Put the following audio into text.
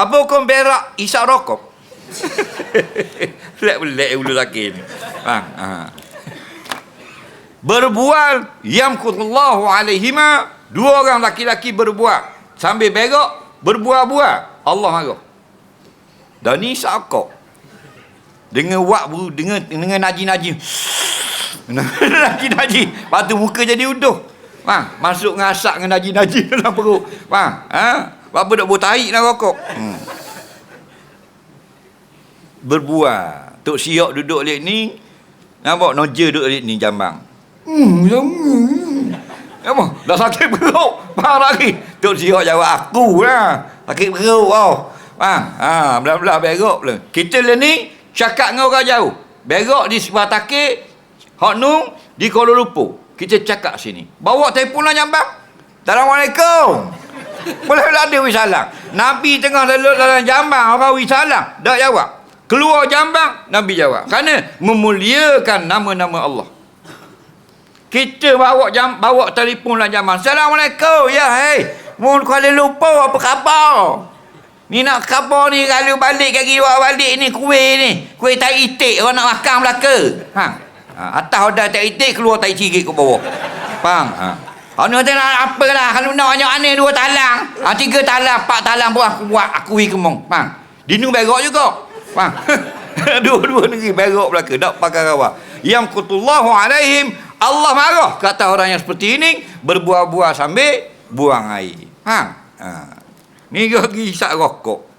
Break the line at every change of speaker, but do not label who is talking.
Apa hukum berak isap rokok? Lek-lek ulu laki ni. Ha, ha. Berbual yamkurullahu alaihima dua orang laki-laki berbual sambil berak berbual-bual Allah marah. Dan ni sakok. Dengan wak ber, dengan dengan naji-naji. naji-naji. Lepas tu muka jadi uduh. Ha, masuk ngasak dengan naji-naji dalam perut. Ha, ha. Apa nak buat tarik dalam rokok? Hmm. Berbual. Tok Siok duduk lek ni. Nampak noja duduk lek ni jambang. Hmm. Apa? Dah sakit perut. Faham lagi? Tok Siok jawab aku lah. Sakit perut tau. Faham? Ha, belah-belah berok pula. Kita le ni cakap dengan orang jauh. Berok di sebelah takik. Hak Nung di Kuala Lumpur. Kita cakap sini. Bawa telefon lah jambang. Assalamualaikum. Boleh lah ada wisalam. Nabi tengah lalu dalam jambang. Orang wisalam. Tak jawab. Keluar jambang. Nabi jawab. Kerana memuliakan nama-nama Allah. Kita bawa jam bawa telefon lah jambang. Assalamualaikum. Ya, hei. Mun Kuala Lumpur apa khabar? Ni nak khabar ni kalau balik kaki bawa balik ni kuih ni. Kuih tai itik orang nak makan belaka. Ha. atas ada tai itik keluar tai cigit ke bawah. Faham? Ha. Anu kata lah kalau nak banyak aneh dua talang. Ha, tiga talang, empat talang pun aku buat aku pergi kemong. Faham? Dinu berok juga. Faham? Dua-dua negeri berok belaka. Tak pakai kawan. Yang kutullahu alaihim Allah marah kata orang yang seperti ini berbuah-buah sambil buang air. Ha? ha. Ni lagi hisap rokok.